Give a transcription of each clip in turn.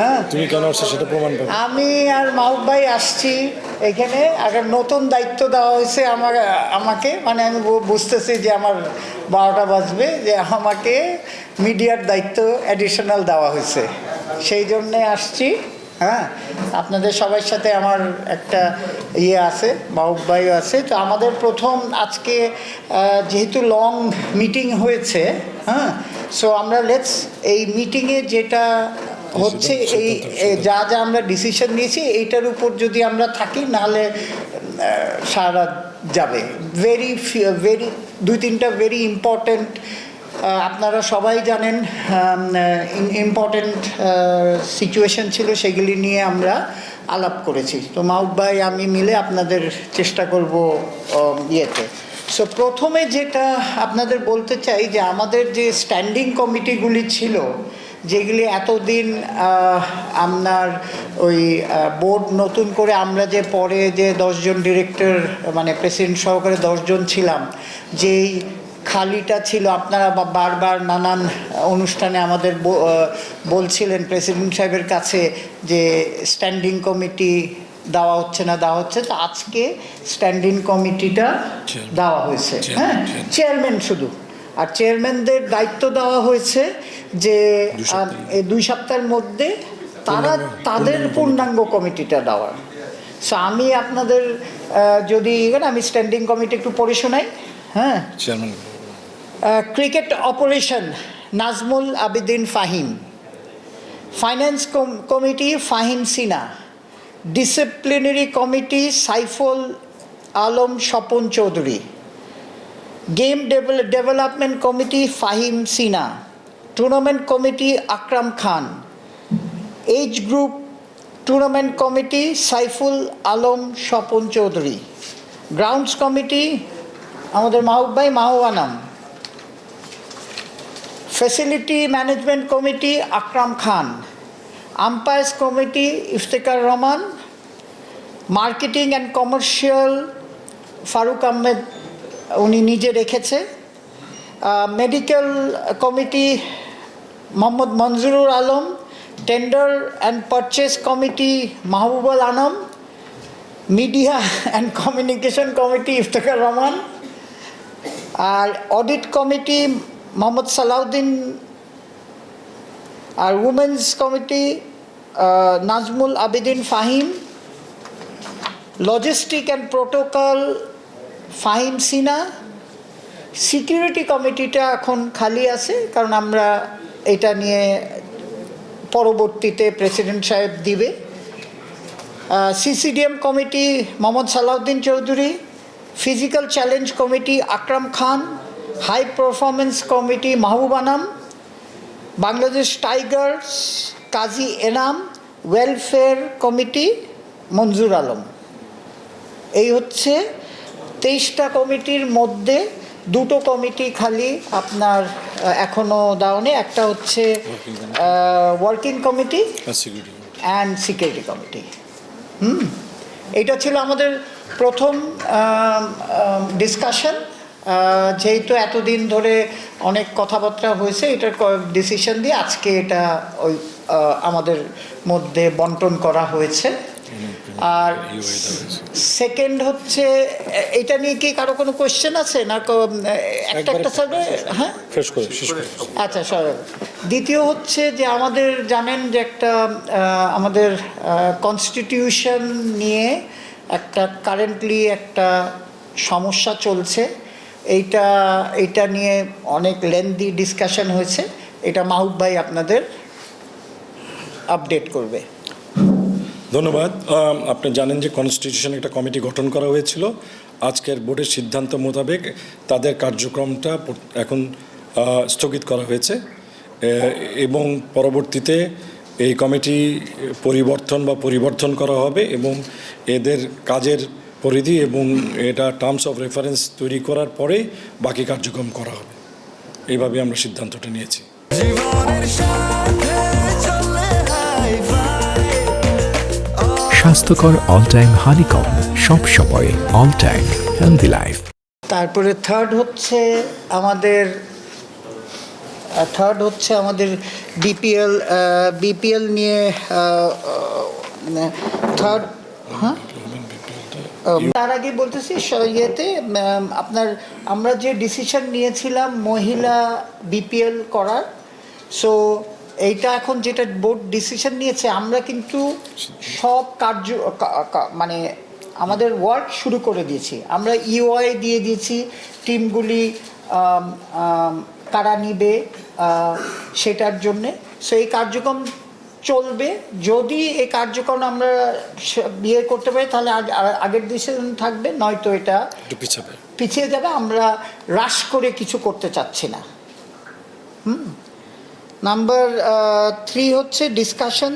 হ্যাঁ। তুমি কেন আসছো সেটা প্রমাণ পাবে আমি আর মাহবুব ভাই আসছি এখানে। আগে নতুন দায়িত্ব দেওয়া হয়েছে আমার আমাকে। মানে আমি বুঝতেছি যে আমার বারোটা বাজবে যে আমাকে মিডিয়ার দায়িত্ব অ্যাডিশনাল দেওয়া হয়েছে। সেই জন্যে আসছি হ্যাঁ। আপনাদের সবার সাথে আমার একটা ইয়ে আছে মাহবুব ভাইও আছে। তো আমাদের প্রথম আজকে যেহেতু লং মিটিং হয়েছে হ্যাঁ। সো আমরা লেটস এই মিটিংয়ে যেটা হচ্ছে এই যা যা আমরা ডিসিশন নিয়েছি এইটার উপর যদি আমরা থাকি নাহলে সারা যাবে। ভেরি ভেরি দুই তিনটা ভেরি ইম্পর্টেন্ট আপনারা সবাই জানেন ইম্পর্টেন্ট সিচুয়েশন ছিল সেগুলি নিয়ে আমরা আলাপ করেছি। তো মাউট ভাই আমি মিলে আপনাদের চেষ্টা করব ইয়েতে। সো প্রথমে যেটা আপনাদের বলতে চাই যে আমাদের যে স্ট্যান্ডিং কমিটিগুলি ছিল যেগুলি এতদিন আপনার ওই বোর্ড নতুন করে আমরা যে পরে যে দশজন ডিরেক্টর মানে প্রেসিডেন্ট সহকারে দশজন ছিলাম যেই খালিটা ছিল আপনারা বা- বারবার নানান অনুষ্ঠানে আমাদের বলছিলেন প্রেসিডেন্ট সাহেবের কাছে যে স্ট্যান্ডিং কমিটি দেওয়া হচ্ছে না দেওয়া হচ্ছে তো আজকে স্ট্যান্ডিং কমিটিটা. দেওয়া হয়েছে হ্যাঁ চেয়ারম্যান শুধু আর চেয়ারম্যানদের দায়িত্ব দেওয়া হয়েছে যে দুই এই দুই সপ্তাহের মধ্যে তারা তাদের পূর্ণাঙ্গ কমিটিটা দেওয়ার। সো আমি আপনাদের যদি আমি স্ট্যান্ডিং কমিটি একটু পড়ে শোনাই। হ্যাঁ? Cricket operation Nazmul Abedin Fahim. Finance committee Fahim Sina disciplinary committee Saiful Alam Swapan Chowdhury. Game development committee Fahim Sina tournament committee Akram Khan H group tournament committee Saiful Alam Swapan Chowdhury grounds committee আমাদের মাহবুব ভাই Mahbub Anam. Facility management committee Akram Khan umpires committee Iftekhar Rahman marketing and commercial Faruk Ahmed উনি নিজে রেখেছে। Medical committee Mohammad Manzurul Alam tender and purchase committee Mahbubul Alam media and communication committee Iftekhar Rahman, R audit committee Mohammad Salauddin, R women's committee Nazmul Abedin Fahim. Logistic and protocol Fahim Sina, security কমিটিটা এখন খালি আছে, কারণ আমরা এটা নিয়ে পরবর্তীতে president সাহেব দিবে। CCDM committee Mohammad Salahuddin Chowdhury, physical challenge committee Akram Khan, high performance committee Mahbub Anam, Bangladesh Tigers Kazi Enam, welfare committee Manzur Alam. এই হচ্ছে তেইশটা কমিটির মধ্যে দুটো কমিটি খালি আপনার আহ, এখনও দাওনে একটা হচ্ছে working committee and security committee হুম? এটা ছিল আমাদের প্রথম ডিসকাশন যেহেতু এতদিন ধরে অনেক কথাবার্তা হয়েছে এটার ডিসিশন দিয়ে আজকে এটা ওই আমাদের মধ্যে বন্টন করা হয়েছে। আর সেকেন্ড হচ্ছে এটা নিয়ে কি কারও কোনো কোয়েশ্চেন আছে? না একটা একটা সার্ভে হ্যাঁ? আচ্ছা স্যার দ্বিতীয় হচ্ছে যে আমাদের জানেন যে একটা আমাদের কনস্টিটিউশন নিয়ে একটা কারেন্টলি একটা সমস্যা চলছে। এইটা এইটা নিয়ে অনেক লেন্দি ডিসকাশন হয়েছে। এটা মাহুব ভাই আপনাদের আপডেট করবে। ধন্যবাদ। আপনি জানেন যে কনস্টিটিউশন একটা কমিটি গঠন করা হয়েছিল। আজকের বোর্ডের সিদ্ধান্ত মোতাবেক তাদের কার্যক্রমটা এখন স্থগিত করা হয়েছে। এবং পরবর্তীতে এই কমিটি পরিবর্তন বা পরিবর্তন করা হবে এবং এদের কাজের পরিধি এবং এটা টার্মস অফ রেফারেন্স তৈরি করার পরে বাকি কার্যক্রম করা হবে। এইভাবে আমরা সিদ্ধান্তটা নিয়েছি। জীবনের সাথে স্বাস্থ্যকর অল টাইম হানিকম সব সময় অল টাইম হেলদি লাইফ তারপরে থার্ড হচ্ছে আমাদের থার্ড হচ্ছে আমাদের বিপিএল বিপিএল নিয়ে আহ, মানে থার্ড হ্যাঁ? তার আগে বলতেছি ইয়েতে আপনার আমরা যে ডিসিশন নিয়েছিলাম মহিলা বিপিএল করার সো এইটা এখন যেটা বোর্ড ডিসিশন নিয়েছে আমরা কিন্তু সব কার্য মানে আমাদের ওয়ার্ক শুরু করে দিয়েছি। আমরা ইউআই দিয়ে দিয়েছি টিমগুলি কারা নিবে সেটার জন্যে। সো এই কার্যক্রম চলবে। যদি এই কার্যক্রম আমরা বিয়ে করতে পারি তাহলে আগের ডিসিশন থাকবে নয়তো এটা পিছিয়ে যাবে। আমরা রাশ করে কিছু করতে চাচ্ছি না। হুম? নাম্বার থ্রি হচ্ছে ডিসকাশন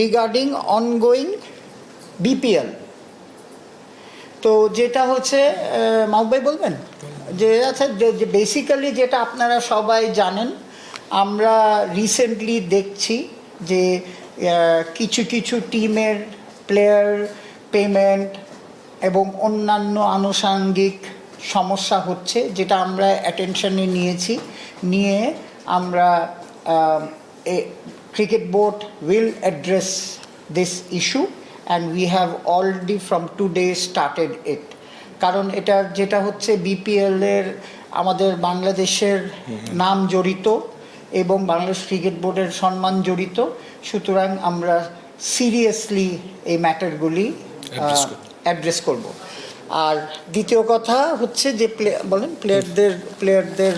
রিগার্ডিং অনগোয়িং বিপিএল তো যেটা হচ্ছে মাহবুব ভাই বলবেন? যে আচ্ছা বেসিক্যালি যেটা আপনারা সবাই জানেন, আমরা রিসেন্টলি দেখছি যে কিছু কিছু টিমের প্লেয়ার পেমেন্ট এবং অন্যান্য আনুষাঙ্গিক সমস্যা হচ্ছে, যেটা আমরা অ্যাটেনশনে নিয়েছি। নিয়ে আমরা cricket board will address this issue and we have already from today started it কারণ এটা যেটা হচ্ছে বিপিএলের আমাদের বাংলাদেশের নাম জড়িত এবং বাংলাদেশ ক্রিকেট বোর্ডের সম্মান জড়িত। সুতরাং আমরা সিরিয়াসলি এই ম্যাটারগুলি Address। অ্যাড্রেস করব। আর দ্বিতীয় কথা হচ্ছে যে প্লে বলেন প্লেয়ারদের প্লেয়ারদের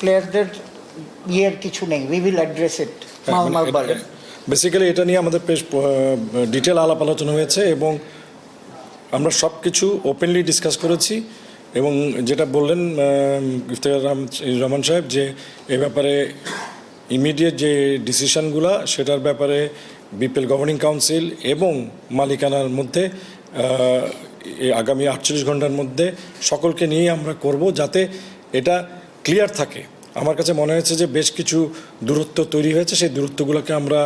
প্লেয়ারদের ইয়ের কিছু নেই we will address it basically এটা নিয়ে আমাদের বেশ ডিটেল আলাপ আলোচনা হয়েছে এবং আমরা সব কিছু ওপেনলি ডিসকাস করেছি এবং যেটা বললেন আহ, ইফতেখার রহমান সাহেব যে এ ব্যাপারে ইমিডিয়েট যে ডিসিশনগুলো সেটার ব্যাপারে বিপিএল গভর্নিং কাউন্সিল এবং মালিকানার মধ্যে আগামী আটচল্লিশ ঘণ্টার মধ্যে সকলকে নিয়ে আমরা করব যাতে এটা ক্লিয়ার থাকে। আমার কাছে মনে হয়েছে যে বেশ কিছু দূরত্ব তৈরি হয়েছে সেই দূরত্বগুলোকে আমরা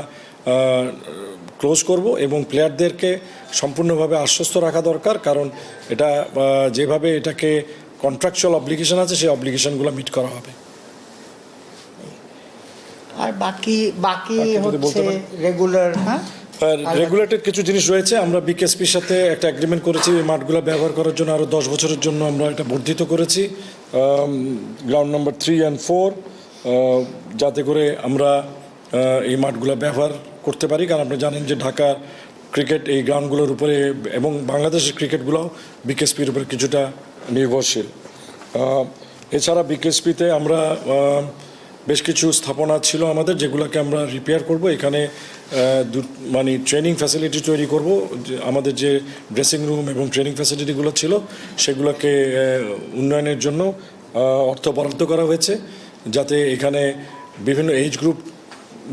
ক্লোজ করব এবং প্লেয়ারদেরকে সম্পূর্ণভাবে আশ্বস্ত রাখা দরকার। কারণ এটা যেভাবে এটাকে কন্ট্রাকচুয়াল অব্লিগেশন আছে সেই অব্লিগেশনগুলো মিট করা হবে। আর বাকি বাকি হচ্ছে রেগুলার হ্যাঁ? আর রেগুলেটেড কিছু জিনিস রয়েছে আমরা বিকেএসপির সাথে একটা এগ্রিমেন্ট করেছি এই মাঠগুলো ব্যবহার করার জন্য আরও দশ বছরের জন্য আমরা এটা বর্ধিত করেছি। Ground number three and four যাতে করে আমরা এই মাঠগুলো ব্যবহার করতে পারি। কারণ আপনি জানেন যে ঢাকা ক্রিকেট এই গ্রাউন্ডগুলোর উপরে এবং বাংলাদেশের ক্রিকেটগুলো বিকেএসপির উপরে কিছুটা নির্ভরশীল। এছাড়া বিকেএসপিতে আমরা বেশ কিছু স্থাপনা ছিল আমাদের যেগুলোকে আমরা রিপেয়ার করব। এখানে মানে ট্রেনিং ফ্যাসিলিটি তৈরি করব। আমাদের যে ড্রেসিং রুম এবং ট্রেনিং ফ্যাসিলিটিগুলো ছিল সেগুলোকে উন্নয়নের জন্য অর্থ বরাদ্দ করা হয়েছে। যাতে এখানে বিভিন্ন এজ গ্রুপ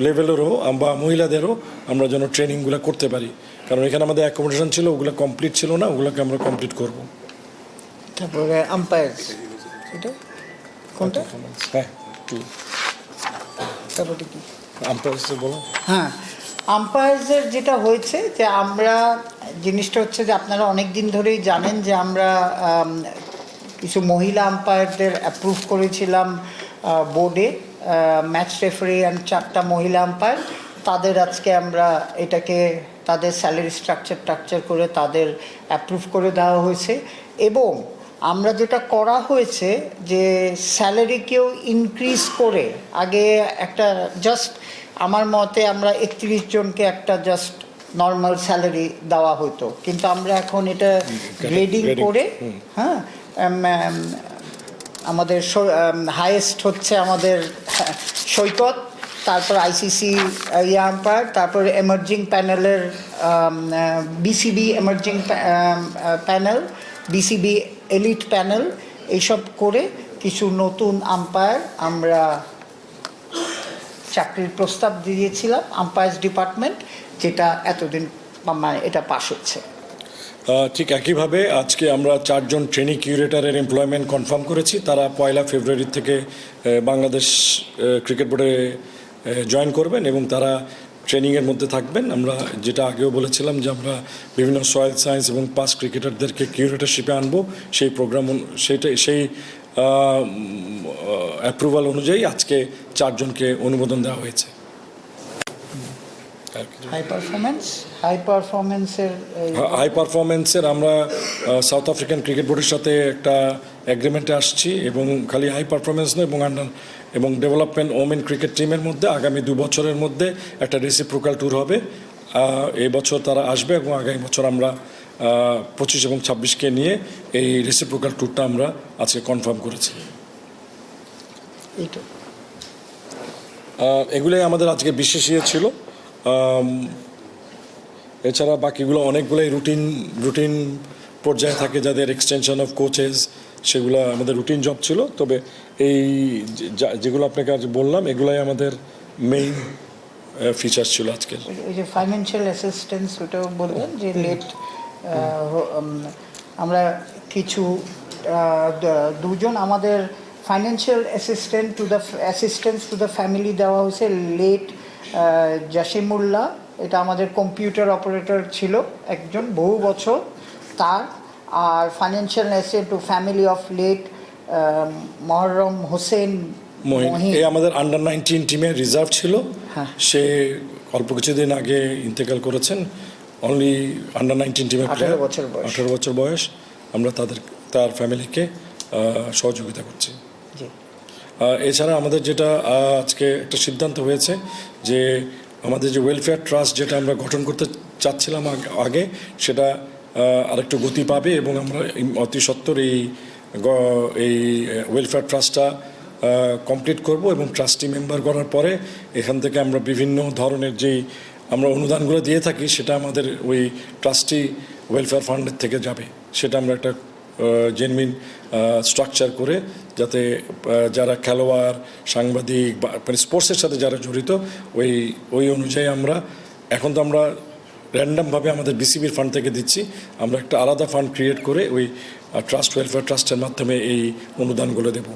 লেভেলেরও বা মহিলাদেরও আমরা যেন ট্রেনিংগুলো করতে পারি। কারণ এখানে আমাদের অ্যাকোমোডেশন ছিল ওগুলো কমপ্লিট ছিল না ওগুলোকে আমরা কমপ্লিট করব। তারপরে আম্পায়ার এটা কোনটা? হ্যাঁ তারপরে কি? বলো। হ্যাঁ আম্পায়ার্সের যেটা হয়েছে যে আমরা জিনিসটা হচ্ছে যে আপনারা অনেক দিন ধরেই জানেন যে আমরা কিছু মহিলা আম্পায়ারদের অ্যাপ্রুভ করেছিলাম বোর্ডে ম্যাচ রেফারি অ্যান্ড চারটা মহিলা আম্পায়ার তাদের আজকে আমরা এটাকে তাদের স্যালারি স্ট্রাকচার টাকচার করে তাদের অ্যাপ্রুভ করে দেওয়া হয়েছে। এবং আমরা যেটা করা হয়েছে যে স্যালারিকেও ইনক্রিজ করে আগে একটা জাস্ট আমার মতে আমরা একত্রিশ জনকে একটা জাস্ট নর্মাল স্যালারি দেওয়া হতো কিন্তু আমরা এখন এটা গ্রেডিং করে হ্যাঁ আমাদের হাইয়েস্ট হচ্ছে আমাদের সৈকত তারপর আইসিসি ইয়ে আম্পায়ার তারপর এমার্জিং প্যানেলের BCB emerging panel BCB elite panel এইসব করে কিছু নতুন আম্পায়ার আমরা চাকরির প্রস্তাব দিয়েছিলাম আম্পায়ার্স ডিপার্টমেন্ট যেটা এতদিন মানে এটা পাশ হচ্ছে। ঠিক একইভাবে আজকে আমরা চারজন ট্রেনিং কিউরেটারের এমপ্লয়মেন্ট কনফার্ম করেছি। তারা পয়লা ফেব্রুয়ারি থেকে বাংলাদেশ ক্রিকেট বোর্ডে জয়েন করবেন এবং তারা ট্রেনিংয়ের মধ্যে থাকবেন। আমরা যেটা আগেও বলেছিলাম যে আমরা বিভিন্ন সয়েল সায়েন্স এবং পাস ক্রিকেটারদেরকে কিউরেটারশিপে আনব। সেই প্রোগ্রাম সেইটা সেই অ্যাপ্রুভাল অনুযায়ী আজকে চারজনকে অনুমোদন দেওয়া হয়েছে। কিছু? হাই পারফরমেন্স হাই পারফরমেন্সের হাই পারফরমেন্সের আমরা সাউথ আফ্রিকান ক্রিকেট বোর্ডের সাথে একটা অ্যাগ্রিমেন্টে আসছি এবং খালি হাই পারফরমেন্স নয় এবং আন্ডার এবং ডেভেলপমেন্ট ওমেন ক্রিকেট টিমের মধ্যে আগামী দু বছরের মধ্যে একটা রেসিপ্রোকাল ট্যুর হবে। এই বছর তারা আসবে এবং আগামী বছর আমরা পঁচিশ এবং ছাব্বিশকে নিয়ে এই রেসিপ্রোকাল ট্যুরটা আমরা আজকে কনফার্ম করেছি। এইটা। এগুলোই আমাদের আজকে বিশেষ ইয়ে ছিল। এছাড়া বাকিগুলো অনেকগুলোই রুটিন রুটিন পর্যায়ে থাকে যাদের এক্সটেনশন অফ কোচেস সেগুলো আমাদের রুটিন জব ছিল। তবে এই যেগুলো আপনাকে আজ বললাম, এগুলাই আমাদের মেইন ফিচার ছিল আজকের। যে ফাইন্যান্সিয়াল অ্যাসিস্ট্যান্স ওটাও বললেন যে লেট আমরা কিছু দুজন আমাদের financial assistant to the assistance to the family দেওয়া হয়েছে লেট জাসিমুল্লাহ এটা আমাদের কম্পিউটার অপারেটর ছিল একজন বহু বছর তার আর financial assistant to family of late Moharram Hossain এই আমাদের আন্ডার নাইনটিন টিমের রিজার্ভ ছিল। হ্যাঁ। সে অল্প কিছুদিন আগে ইন্তেকাল করেছেন। অনলি আন্ডার নাইনটিন টিমের 18 বছর বয়স। আঠারো বছর বয়স। আমরা তাদের তার ফ্যামিলিকে সহযোগিতা করছি। এছাড়া আমাদের যেটা আজকে একটা সিদ্ধান্ত হয়েছে যে আমাদের যে ওয়েলফেয়ার ট্রাস্ট যেটা আমরা গঠন করতে চাচ্ছিলাম আগ- সেটা আরেকটু গতি পাবে এবং আমরা অতি সত্বর এই এই ওয়েলফেয়ার ট্রাস্টটা কমপ্লিট করব এবং ট্রাস্টি মেম্বার করার পরে এখান থেকে আমরা বিভিন্ন ধরনের যেই আমরা অনুদানগুলো দিয়ে থাকি, সেটা আমাদের ওই ট্রাস্টি ওয়েলফেয়ার ফান্ডের থেকে যাবে। সেটা আমরা একটা জেনুইন স্ট্রাকচার করে যাতে যারা খেলোয়াড় সাংবাদিক বা মানে স্পোর্টসের সাথে যারা জড়িত ওই ওই অনুযায়ী আমরা এখন তো আমরা র্যান্ডামভাবে আমাদের বিসিবির ফান্ড থেকে দিচ্ছি। আমরা একটা আলাদা ফান্ড ক্রিয়েট করে ওই ট্রাস্ট ওয়েলফেয়ার ট্রাস্টের মাধ্যমে এই অনুদানগুলো দেব।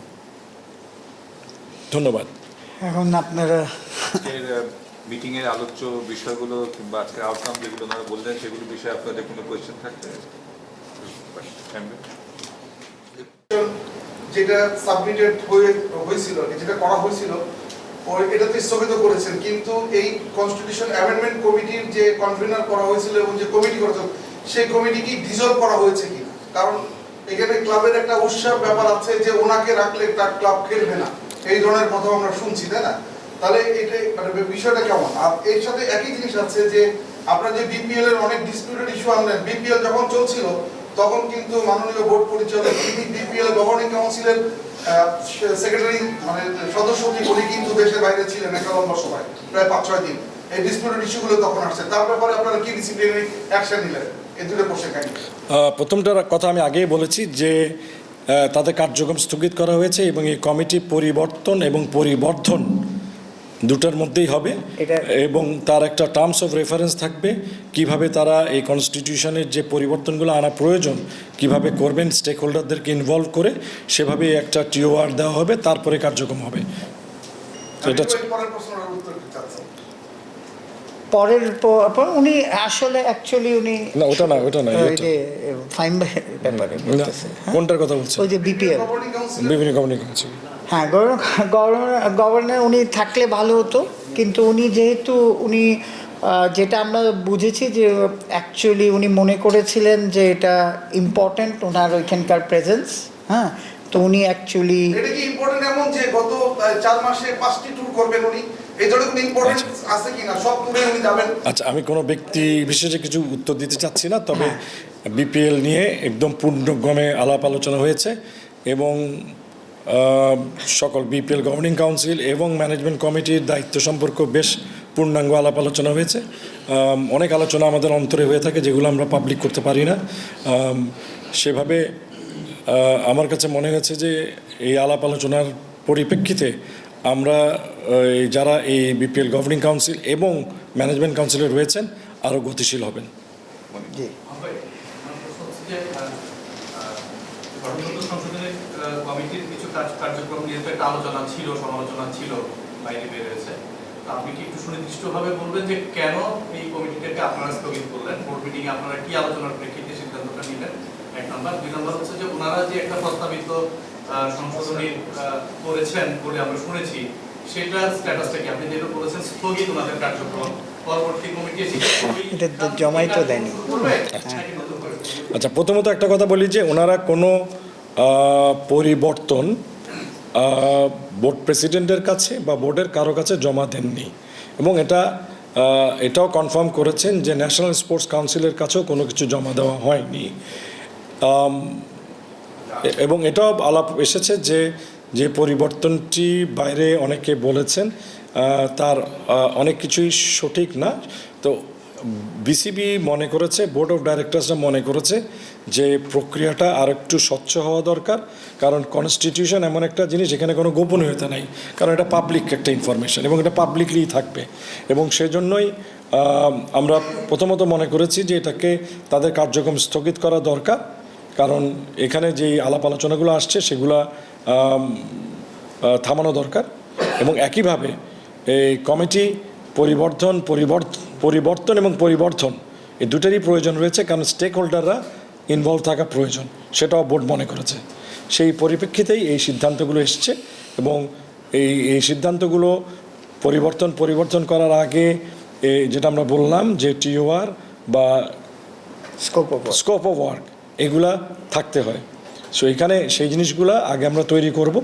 ধন্যবাদ। এখন আপনারা মিটিং এর আলোচ্য বিষয়গুলো কিংবা আজকের আউটকাম যেগুলো বললেন সেগুলো বিষয়ে আপনাদের কোনো কোয়েশ্চেন থাকলে? যেটা সাবমিটেড হয়ে হয়েছিল, যেটা করা হয়েছিল এটা তো স্থগিত করেছেন। কিন্তু এই কনস্টিটিউশন অ্যামেন্ডমেন্ট কমিটির যে কনভেনার করা হয়েছিল এবং যে কমিটি করেছিল সেই কমিটি কি ডিজলভ করা হয়েছে কি? কারণ এখানে ক্লাবের একটা উৎসাহ ব্যাপার আছে যে ওনাকে রাখলে তার ক্লাব খেলবে না। এই ধরনের কথা আমরা শুনছি, তাই না? তাহলে এটা মানে বিষয়টা কেমন? আর এর সাথে একই জিনিস আছে যে আপনার যে বিপিএল এর অনেক ডিসপিউটেড ইস্যু আনলেন বিপিএল যখন চলছিল তখন কিন্তু মাননীয় বোর্ড পরিচালক তিনি বিপিএল গভর্নিং কাউন্সিলের সেক্রেটারি মানে সদস্য উনি কিন্তু দেশের বাইরে ছিলেন একটা লম্বা সময় প্রায় পাঁচ, ছয় দিন। এই ডিসপিউটেড ইস্যুগুলো তখন আসছে। তার ব্যাপারে আপনারা কি ডিসিপ্লিনারি অ্যাকশন নিলেন? এই দুটো প্রথমটার কথা আমি আগেই বলেছি যে তাদের কার্যক্রম স্থগিত করা হয়েছে এবং এই কমিটি পরিবর্তন এবং পরিবর্ধন দুটার মধ্যেই হবে এবং তার একটা টার্মস অফ রেফারেন্স থাকবে কীভাবে তারা এই কনস্টিটিউশনের যে পরিবর্তনগুলো আনা প্রয়োজন কীভাবে করবেন স্টেক হোল্ডারদেরকে ইনভলভ করে সেভাবে একটা টিওআর দেওয়া হবে তারপরে কার্যক্রম হবে। এটা পরের প্রশ্নের উত্তর দিতে চাচ্ছি পরের প- পর উনি আসলে অ্যাকচুয়ালি উনি না ওটা না ওটা না ওই যে ফাইন ব্যাপারে হ্যাঁ? কোনটার কথা বলছেন? ওই যে বিপিএল। কাউন্সিল বিভিন্ন কমিউনিকেশন হ্যাঁ গভর্নর গভর্নর উনি থাকলে ভালো হতো কিন্তু উনি যেহেতু উনি যেটা আমরা বুঝেছি যে অ্যাকচুয়ালি উনি মনে করেছিলেন যে এটা ইম্পর্ট্যান্ট ওনার ওইখানকার প্রেজেন্স হ্যাঁ তো উনি অ্যাকচুয়ালি এটা কি ইম্পর্টেন্ট এমন যে গত চার মাসে পাঁচটি ট্যুর করবেন উনি? এই ধরনের কোনো ইম্পর্টেন্ট আছে কিনা? সব ট্যুরে উনি যাবেন। আচ্ছা আমি কোনো ব্যক্তি বিশেষে কিছু উত্তর দিতে চাচ্ছি না তবে বিপিএল নিয়ে একদম পূর্ণক্রমে আলাপ আলোচনা হয়েছে এবং সকল বিপিএল গভর্নিং কাউন্সিল এবং ম্যানেজমেন্ট কমিটির দায়িত্ব সম্পর্ক বেশ পূর্ণাঙ্গ আলাপ আলোচনা হয়েছে। অনেক আলোচনা আমাদের অন্তরে হয়ে থাকে যেগুলো আমরা পাবলিক করতে পারি না। সেভাবে আমার কাছে মনে হয়েছে যে এই আলাপ আলোচনার পরিপ্রেক্ষিতে আমরা যারা এই বিপিএল গভর্নিং কাউন্সিল এবং ম্যানেজমেন্ট কাউন্সিলে রয়েছেন আরও গতিশীল হবেন। কমিটির কার্যক্রম নিয়ে একটা আলোচনা ছিল সমালোচনা ছিল বাইরে বের হয়েছে। তো আপনি কি একটু সুনির্দিষ্টভাবে বলবেন যে কেন এই কমিটিটাকে আপনারা স্থগিত করলেন? বোর্ড মিটিং এ আপনারা কি আলোচনার প্রেক্ষিতে সিদ্ধান্তটা নিলেন? এক নম্বর। দুই নম্বর হচ্ছে যে ওনারা যে একটা প্রস্তাবিত আহ, সংশোধনী আহ, করেছেন বলে আমরা শুনেছি সেটার স্ট্যাটাসটা কি? আপনি যেটা বলেছেন স্থগিত ওনাদের কার্যক্রম পরবর্তী কমিটি এসে ওই- জমাই তো দেয়নি। করে? আচ্ছা প্রথমত একটা কথা বলি যে ওনারা কোনো পরিবর্তন বোর্ড প্রেসিডেন্টের কাছে বা বোর্ডের কারও কাছে জমা দেননি। এবং এটা এটাও কনফার্ম করেছেন যে ন্যাশনাল স্পোর্টস কাউন্সিলের কাছেও কোনো কিছু জমা দেওয়া হয়নি। এবং এটাও আলাপ এসেছে যে যে পরিবর্তনটি বাইরে অনেকে বলেছেন তার অনেক কিছুই সঠিক না। তো বিসিবি মনে করেছে, বোর্ড অফ ডাইরেক্টরসরা মনে করেছে যে প্রক্রিয়াটা আর একটু স্বচ্ছ হওয়া দরকার, কারণ কনস্টিটিউশন এমন একটা জিনিস এখানে কোনো গোপনীয়তা নাই, কারণ এটা পাবলিক একটা ইনফরমেশন এবং এটা পাবলিকলি থাকবে। এবং সেজন্যই আমরা প্রথমত মনে করেছি যে এটাকে তাদের কার্যক্রম স্থগিত করা দরকার, কারণ এখানে যেই আলাপ আলোচনাগুলো আসছে সেগুলা থামানো দরকার। এবং একইভাবে এই কমিটি পরিবর্তন পরিবর্তন পরিবর্তন এবং পরিবর্তন এই দুটারই প্রয়োজন রয়েছে কারণ স্টেক হোল্ডাররা ইনভলভ থাকা প্রয়োজন সেটাও বোর্ড মনে করেছে। সেই পরিপ্রেক্ষিতেই এই সিদ্ধান্তগুলো এসছে এবং এই এই সিদ্ধান্তগুলো পরিবর্তন পরিবর্তন করার আগে যেটা আমরা বললাম যে টিওআর বা scope of scope of work এগুলা থাকতে হয়। সো এখানে সেই জিনিসগুলো আগে আমরা তৈরি করব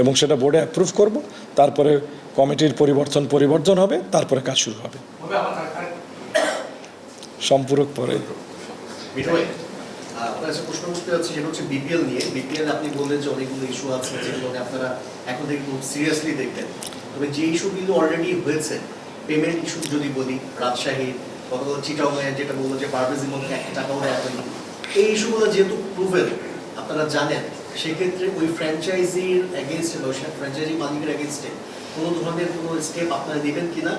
এবং সেটা বোর্ডে অ্যাপ্রুভ করব তারপরে কমিটির পরিবর্তন পরিবর্তন হবে তারপরে কাজ শুরু হবে। সম্পূরক পরে। আপনার কাছে প্রশ্ন করতে যাচ্ছি সেটা হচ্ছে বিপিএল নিয়ে। বিপিএল আপনি বললেন যে অনেকগুলো ইস্যু আছে যেগুলো আপনারা এখন থেকে খুব সিরিয়াসলি দেখবেন। তবে যে ইস্যুগুলো অলরেডি হয়েছে পেমেন্ট ইস্যু যদি বলি রাজশাহী গতকাল চিটাংয়ে যেটা বলল যে পারভেজের মধ্যে একটা টাকাও দেওয়া হয়নি এই ইস্যুগুলো যেহেতু প্রুভেন আপনারা জানেন সেক্ষেত্রে ওই ফ্র্যাঞ্চাইজির অ্যাগেনস্টে বা ফ্র্যাঞ্চাইজি মালিকের অ্যাগেনস্টে কোনো ধরনের কোনো স্টেপ আপনারা নেবেন কিনা?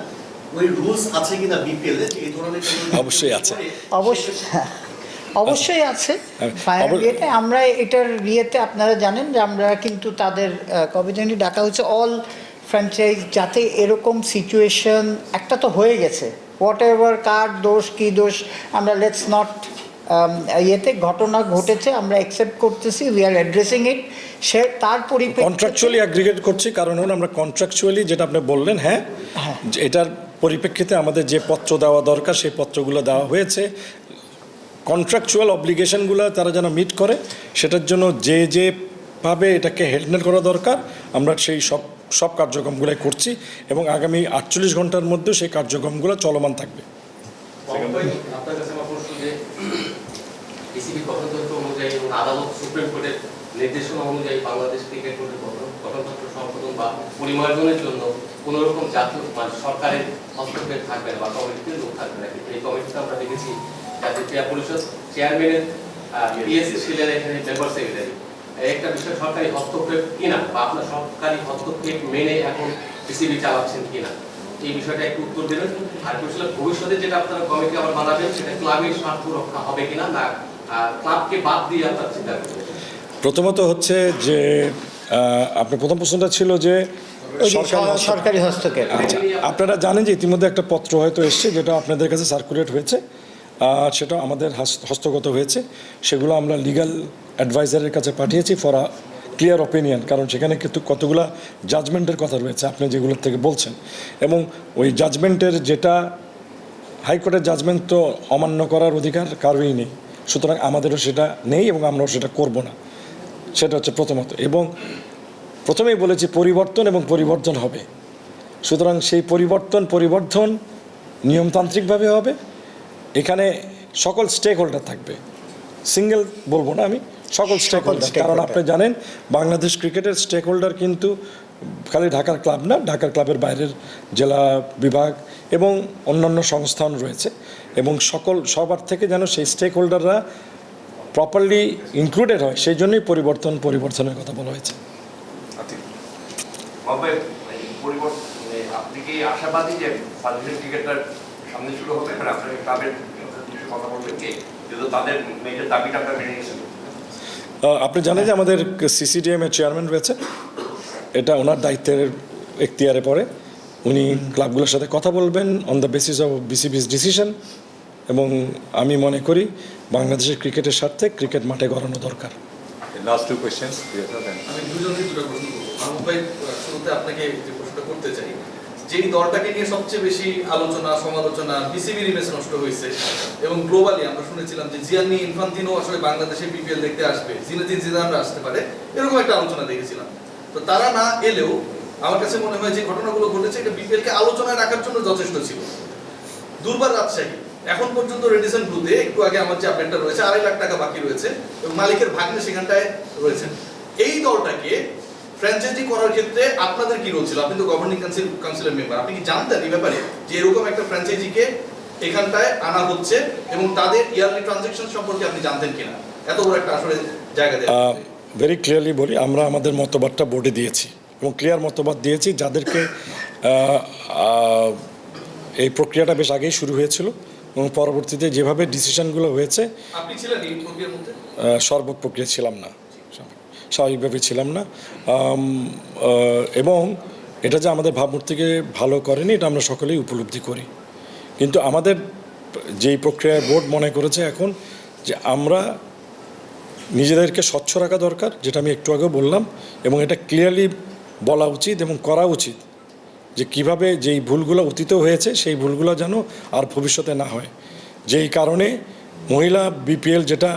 ওই রুলস আছে কিনা বিপিএল এ? এই ধরনের অবশ্যই আছে। অবশ্যই অবশ্যই আছে। হ্যাঁ, ইয়েতে আমরা এটার ইয়েতে আপনারা জানেন যে আমরা কিন্তু তাদের কবে জানি ডাকা হচ্ছে অল ফ্র্যাঞ্চাইজ যাতে এরকম সিচুয়েশন একটা তো হয়ে গেছে। হোয়াট এভার কার দোষ কী দোষ আমরা লেটস নট ইয়েতে ঘটনা ঘটেছে আমরা অ্যাকসেপ্ট করতেছি উই আর অ্যাড্রেসিং ইট সে তার পরিপ্রেক্ষিতে কন্ট্রাকচুয়ালি অ্যাগ্রিগেট করছি কারণ হলো আমরা কন্ট্রাকচুয়ালি যেটা আপনি বললেন হ্যাঁ হ্যাঁ। যে এটার পরিপ্রেক্ষিতে আমাদের যে পত্র দেওয়া দরকার, সেই পত্রগুলো দেওয়া হয়েছে। কন্ট্রাকচুয়াল অব্লিগেশনগুলো তারা যেন মিট করে, সেটার জন্য যে যেভাবে এটাকে হ্যান্ডেল করা দরকার, আমরা সেই সব সব কার্যক্রমগুলোই করছি এবং আগামী আটচল্লিশ ঘণ্টার মধ্যে সেই কার্যক্রমগুলো চলমান থাকবে। বিসিবি গঠনতন্ত্র অনুযায়ী এবং আদালত সুপ্রিম কোর্টের নির্দেশনা অনুযায়ী বাংলাদেশ ক্রিকেট বোর্ডের গঠন গঠনতন্ত্র সংশোধন বা পরিমার্জনের জন্য কোনো রকম জাতীয় মানে সরকারের হস্তক্ষেপ থাকবে না বা কমিটিতে লোক থাকবে না। কিন্তু এই কমিটিতে আমরা দেখেছি জাতীয় ক্রীড়া পরিষদ চেয়ারম্যানের পিএসসি ছিলেন এখানে মেম্বার সেক্রেটারি একটা বিষয়, সরকারি হস্তক্ষেপ কিনা বা আপনার সরকারি হস্তক্ষেপ মেনে এখন বিসিবি চালাচ্ছেন কিনা? এই বিষয়টা একটু উত্তর দেবেন। আর কিছু ভবিষ্যতে যেটা আপনারা কমিটি আবার বানাবেন, সেটা ক্লাবের স্বার্থ রক্ষা হবে কিনা না ক্লাবকে বাদ দিয়ে আপনার চিন্তা প্রথমত হচ্ছে যে আপনার প্রথম প্রশ্নটা ছিল যে সরকারি সর- হস্তক্ষেপ। আচ্ছা আপনারা জানেন যে ইতিমধ্যে একটা পত্র হয়তো এসছে যেটা আপনাদের কাছে সার্কুলেট হয়েছে আর সেটা আমাদের হাস- হস্তগত হয়েছে। সেগুলো আমরা লিগ্যাল অ্যাডভাইজারের কাছে পাঠিয়েছি ফর আ ক্লিয়ার অপিনিয়ন কারণ সেখানে কিন্তু কতগুলা জাজমেন্টের কথা রয়েছে আপনি যেগুলোর থেকে বলছেন। এবং ওই জাজমেন্টের যেটা হাইকোর্টের জাজমেন্ট তো অমান্য করার অধিকার কারোই নেই। সুতরাং আমাদেরও সেটা নেই এবং আমরাও সেটা করব না। সেটা হচ্ছে প্রথমত। এবং প্রথমেই বলেছি পরিবর্তন এবং পরিবর্তন হবে। সুতরাং সেই পরিবর্তন পরিবর্তন নিয়মতান্ত্রিকভাবে হবে। এখানে সকল স্টেক হোল্ডার থাকবে। সিঙ্গেল বলব না আমি সকল স্টেক হোল্ডার কারণ আপনি জানেন বাংলাদেশ ক্রিকেটের স্টেক হোল্ডার কিন্তু খালি ঢাকার ক্লাব না ঢাকার ক্লাবের বাইরের জেলা বিভাগ এবং অন্যান্য সংস্থান রয়েছে। এবং সকল সবার থেকে যেন সেই স্টেক হোল্ডাররা প্রপারলি ইনক্লুডেড হয় সেই জন্যই পরিবর্তন পরিবর্তনের কথা বলা হয়েছে। মানে আপনি কি আশাবাদী যে ক্রিকেটার সামনে শুরু হবে? মানে ক্লাবের কথা বলবেন কি? তাদের মেজর দাবিটা আপনার মেনে নিয়েছিল আপনি জানেন যে আমাদের সিসিডিএম এর চেয়ারম্যান রয়েছে। এটা ওনার দায়িত্বের এখতিয়ারে পড়ে। উনি ক্লাবগুলোর সাথে কথা বলবেন on the basis of BCB's decision এবং আমি মনে করি বাংলাদেশের ক্রিকেটের স্বার্থে ক্রিকেট মাঠে গড়ানো দরকার। লাস্ট টু কোয়েশ্চেন্স আমি দুজনকে দুটো প্রশ্ন করব। ভাই শুরুতে আপনাকে যে প্রশ্নটা করতে চাই যেই দলটাকে নিয়ে সবচেয়ে বেশি আলোচনা সমালোচনা বিসিবির ইমেজ নষ্ট হয়েছে এবং গ্লোবালি আমরা শুনেছিলাম যে জিয়ানি ইনফান্তিনো আসলে বাংলাদেশে বিপিএল দেখতে আসবে জিনেদিন জিদানরা আসতে পারে এরকম একটা আলোচনা দেখেছিলাম। তো তারা না এলেও আমার কাছে মনে হয় যে ঘটনাগুলো ঘটেছে এটা বিপিএল কে আলোচনায় রাখার জন্য যথেষ্ট ছিল। দুর্বার রাজশাহী এখন পর্যন্ত রেডিসন ব্লুতে একটু আগে আমার যে আপডেটটা রয়েছে, আড়াই লাখ টাকা বাকি রয়েছে এবং মালিকের ভাগ্নে সেখানটায় রয়েছেন। এই দলটাকে ফ্র্যাঞ্চাইজি করার ক্ষেত্রে আপনাদের কি রোল ছিল? আপনি তো গভর্নিং কাউন্সিল কাউন্সিলের মেম্বার আপনি কি জানতেন এই ব্যাপারে যে এরকম একটা ফ্র্যাঞ্চাইজিকে এখানটায় আনা হচ্ছে এবং তাদের ইয়ারলি ট্রানজেকশন সম্পর্কে আপনি জানতেন কিনা? এত বড় একটা আসলে জায়গা দেয়। ভেরি ক্লিয়ারলি বলি, আমরা আমাদের মতবাদটা বোর্ডে দিয়েছি এবং ক্লিয়ার মতবাদ দিয়েছি যাদেরকে এই প্রক্রিয়াটা বেশ আগেই শুরু হয়েছিল। এবং পরবর্তীতে যেভাবে ডিসিশনগুলো হয়েছে আহ, সর্বপ্রক্রিয়া ছিলাম না। স্বাভাবিকভাবে ছিলাম না। এবং এটা যে আমাদের ভাবমূর্তিকে ভালো করেনি এটা আমরা সকলেই উপলব্ধি করি। কিন্তু আমাদের যেই প্রক্রিয়ায় বোর্ড মনে করেছে এখন যে আমরা নিজেদেরকে স্বচ্ছ রাখা দরকার যেটা আমি একটু আগে বললাম এবং এটা ক্লিয়ারলি বলা উচিত এবং করা উচিত। যে কীভাবে যেই ভুলগুলো অতীত হয়েছে, সেই ভুলগুলো যেন আর ভবিষ্যতে না হয়। যেই কারণে মহিলা বিপিএল যেটা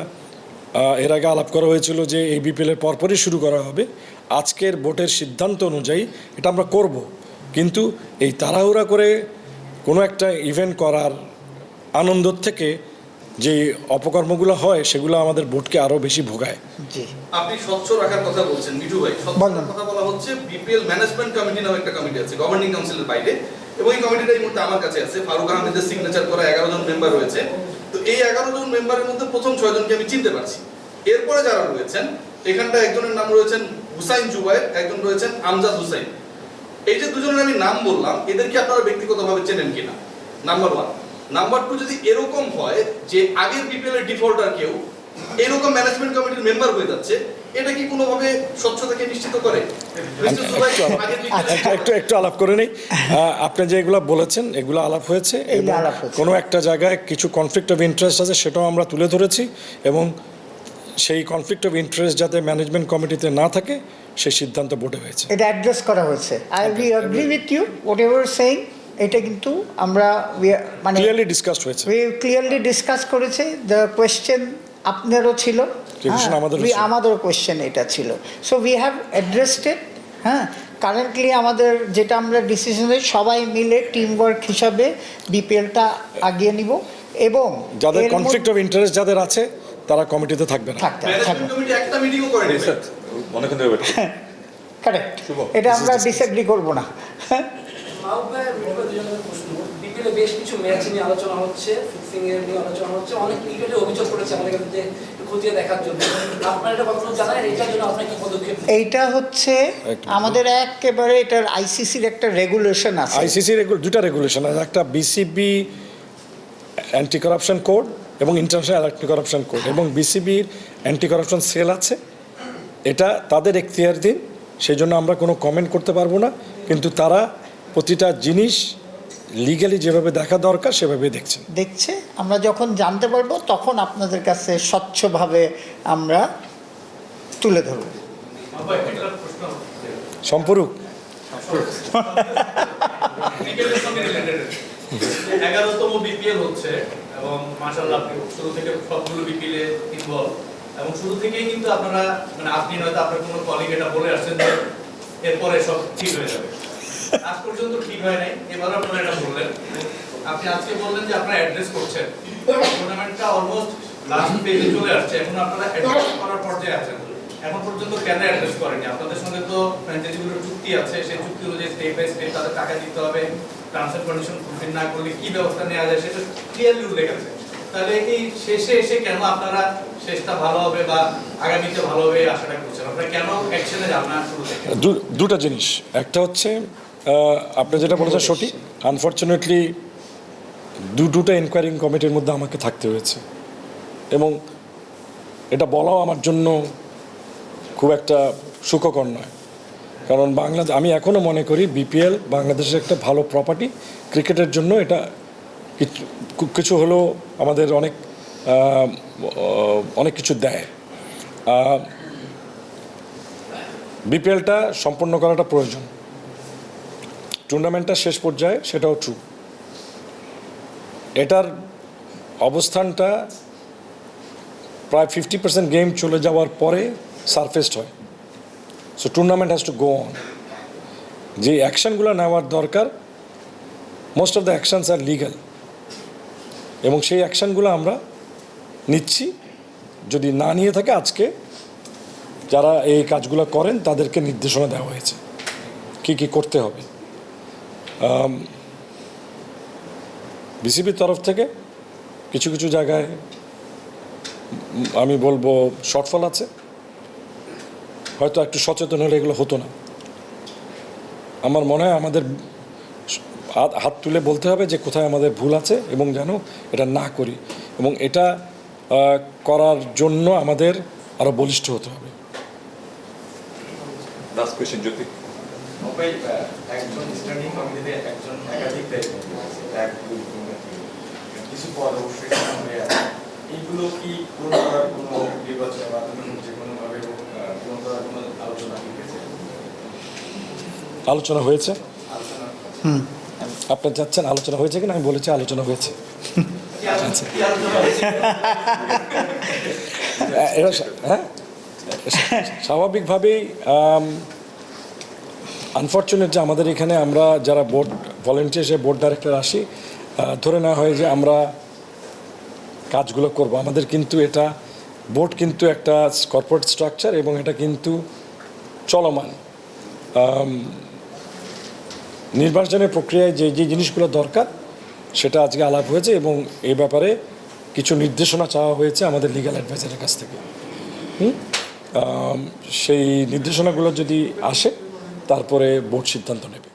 এর আগে আলাপ করা হয়েছিল যে এই বিপিএলের পরপরই শুরু করা হবে, আজকের বোর্ডের সিদ্ধান্ত অনুযায়ী এটা আমরা করব। কিন্তু এই তাড়াহুড়া করে কোনো একটা ইভেন্ট করার আনন্দর থেকে যে অপকর্মগুলো হয় সেগুলো আমাদের বোর্ডকে আরও বেশি ভোগায়। জি। আপনি স্বচ্ছ রাখার কথা বলছেন মিঠু ভাই। স্বচ্ছ কথা বলা হচ্ছে বিপিএল ম্যানেজমেন্ট কমিটি নামে একটা কমিটি আছে গভর্নিং কাউন্সিলের বাইরে। এবং এই কমিটিটা এই মুহূর্তে আমার কাছে আছে ফারুক আহমেদের সিগনেচার করা এগারো জন মেম্বার রয়েছে। তো এই এগারো জন মেম্বারের মধ্যে প্রথম ছয় জনকে আমি চিনতে পারছি। এরপরে যারা রয়েছেন এখানটা একজনের নাম রয়েছেন হুসাইন জুবাইর একজন রয়েছেন আমজাদ হুসাইন। এই যে দুজনের আমি নাম বললাম এদেরকে আপনারা ব্যক্তিগতভাবে চেনেন কিনা? নাম্বার ওয়ান নাম্বার টু যদি এরকম হয় যে আগের বিপিএল এর ডিফল্টার কেউ এরকম ম্যানেজমেন্ট কমিটির মেম্বার হয়ে যাচ্ছে এটা কি কোনোভাবে স্বচ্ছতাকে নিশ্চিত করে? BPL এর একটু একটু আলাপ করে নেই। আপনি যে এগুলো বলেছেন এগুলো আলাপ হয়েছে এবং কোনো একটা জায়গায় কিছু কনফ্লিক্ট অফ ইন্টারেস্ট আছে সেটাও আমরা তুলে ধরেছি এবং সেই কনফ্লিক্ট অফ ইন্টারেস্ট যাতে ম্যানেজমেন্ট কমিটিতে না থাকে সেই সিদ্ধান্ত বোর্ডে হয়েছে। এটা অ্যাড্রেস করা হয়েছে। I we agree with you whatever saying এটা কিন্তু আমরা মানে ক্লিয়ারলি ডিসকাসড হয়েছে। উই ক্লিয়ারলি ডিসকাস করেছে। দ্য কোয়েশ্চেন আপনারও ছিল। আমাদের আমাদেরও আমাদেরও কোয়েশ্চেন এটা ছিল। So we have addressed it হ্যাঁ। কারেন্টলি আমাদের যেটা আমরা ডিসিশনে সবাই মিলে টিম ওয়ার্ক হিসাবে বিপিএলটা আগিয়ে নিব এবং যাদের কনফ্লিক্ট অফ ইন্টারেস্ট যাদের আছে তারা কমিটিতে থাকবে না। থাকতে ম্যানেজমেন্ট কমিটি একটা মিটিংও করেনি ভাই। অনেকক্ষণ ধরে বলছি কারেক্ট এটা আমরা ডিসএগ্রি করব না। বিপিএলে বেশ কিছু ম্যাচ নিয়ে আলোচনা হচ্ছে ফিক্সিং এর নিয়ে আলোচনা হচ্ছে। অনেক ক্রিকেটে অভিযোগ করেছে আমাদের কাছে যে খতিয়ে দেখার জন্য। আপনার এটা কতটুকু জানেন? এটার জন্য আপনার কি পদক্ষেপ এইটা হচ্ছে আমাদের একেবারে এটার আইসিসির একটা রেগুলেশন আছে। আইসিসি দুটা রেগুলেশন আছে। একটা বিসিবি অ্যান্টি করাপশন কোড এবং ইন্টারন্যাশনাল অ্যান্টি করাপশন কোড এবং বিসিবির অ্যান্টি করাপশন সেল আছে। এটা তাদের এখতিয়ার দিন। সেই জন্য আমরা কোনো কমেন্ট করতে পারব না। কিন্তু তারা প্রতিটা জিনিস লিগালি যেভাবে দেখা দরকার সেভাবে দেখছেন। দেখছে। আমরা যখন জানতে পারব তখন আপনাদের কাছে স্বচ্ছভাবে আমরা তুলে ধরব। সম্পর্ক। এগারোতম বিপিএল হচ্ছে এবং আপনি শুরু থেকে সবগুলো বিপিএল এ ইনভলভ এবং শুরু থেকেই কিন্তু আপনারা মানে আপনি নয়তো আপনার কোনো কলিগ এটা বলে আসছেন যে এরপরে সব ঠিক হয়ে যাবে। আজ পর্যন্ত ঠিক হয় নাই এবার এটা বললেন। আপনি আজকে বললেন যে আপনারা অ্যাড্রেস করছেন। টুর্নামেন্টটা অলমোস্ট লাস্ট পেজে চলে আসছে, এখন আপনারা অ্যাড্রেস করার পর্যায়ে আছেন। এখন পর্যন্ত কেন অ্যাড্রেস করেনি আপনাদের সঙ্গে তো ফ্র্যাঞ্চাইজিগুলোর চুক্তি আছে, সেই চুক্তি অনুযায়ী স্টেপ বাই স্টেপ তাদের টাকা দিতে হবে কন্ডিশন ফুলফিল না করলে কি ব্যবস্থা নেওয়া যায় সেটা ক্লিয়ারলি উল্লেখ আছে। তাহলে এই শেষে এসে কেন আপনারা শেষটা ভালো হবে বা আগামীতে ভালো হবে আশাটা করছেন আপনারা কেন অ্যাকশনে না দুটো জিনিস। একটা হচ্ছে আপনি যেটা বলেছেন সঠিক। আনফর্চুনেটলি দু দুটো এনকোয়ারিং কমিটির মধ্যে আমাকে থাকতে হয়েছে। এবং এটা বলাও আমার জন্য খুব একটা সুখকর নয়। কারণ বাংলাদেশ আমি এখনও মনে করি বিপিএল বাংলাদেশের একটা ভালো প্রপার্টি ক্রিকেটের জন্য এটা কিছু হলেও আমাদের অনেক অনেক কিছু দেয়। বিপিএলটা সম্পন্ন করাটা প্রয়োজন। টুর্নামেন্টটা শেষ পর্যায়ে সেটাও ট্রু এটার অবস্থানটা প্রায় ফিফটি পার্সেন্ট গেম চলে যাওয়ার পরে সারফেসড হয়। So tournament has to go on যে অ্যাকশনগুলো নেওয়ার দরকার most of the actions are legal এবং সেই অ্যাকশনগুলো আমরা নিচ্ছি। যদি না নিয়ে থাকে আজকে, যারা এই কাজগুলো করেন তাদেরকে নির্দেশনা দেওয়া হয়েছে। কি কি করতে হবে? বিসিবির তরফ থেকে কিছু কিছু জায়গায় আমি বলব শর্টফল আছে। হয়তো একটু সচেতন হলে এগুলো হতো না। আমার মনে হয় আমাদের হাত তুলে বলতে হবে যে কোথায় আমাদের ভুল আছে এবং যেন এটা না করি এবং এটা করার জন্য আমাদের আরও বলিষ্ঠ হতে হবে। মোবাইল একজন স্ট্যান্ডিং কমিটিতে একজন একাধিক দায়িত্ব এক দুই তিন কিছু পদ অবশ্যই হয়ে আছে। এইগুলো কি পূরণ করার কোনো নির্বাচনের মাধ্যমে যে কোনোভাবে পূরণ করার কোনো আলোচনা হয়েছে আলোচনা হয়েছে? আলোচনা। আপনি চাচ্ছেন আলোচনা হয়েছে কিনা? আমি বলেছি আলোচনা হয়েছে। এটা হ্যাঁ? স্বাভাবিকভাবেই আনফর্চুনেট যে আমাদের এখানে আমরা যারা বোর্ড ভলেন্টিয়ার হিসেবে বোর্ড ডাইরেক্টর আসি ধরে নেওয়া হয় যে আমরা কাজগুলো করব। আমাদের কিন্তু এটা বোর্ড কিন্তু একটা কর্পোরেট স্ট্রাকচার এবং এটা কিন্তু চলমান। নির্বাচনের প্রক্রিয়ায় যে যে জিনিসগুলো দরকার, সেটা আজকে আলাপ হয়েছে এবং এই ব্যাপারে কিছু নির্দেশনা চাওয়া হয়েছে আমাদের লিগ্যাল অ্যাডভাইজারের কাছ থেকে। সেই নির্দেশনাগুলো যদি আসে তারপরে বোর্ড সিদ্ধান্ত নেবে।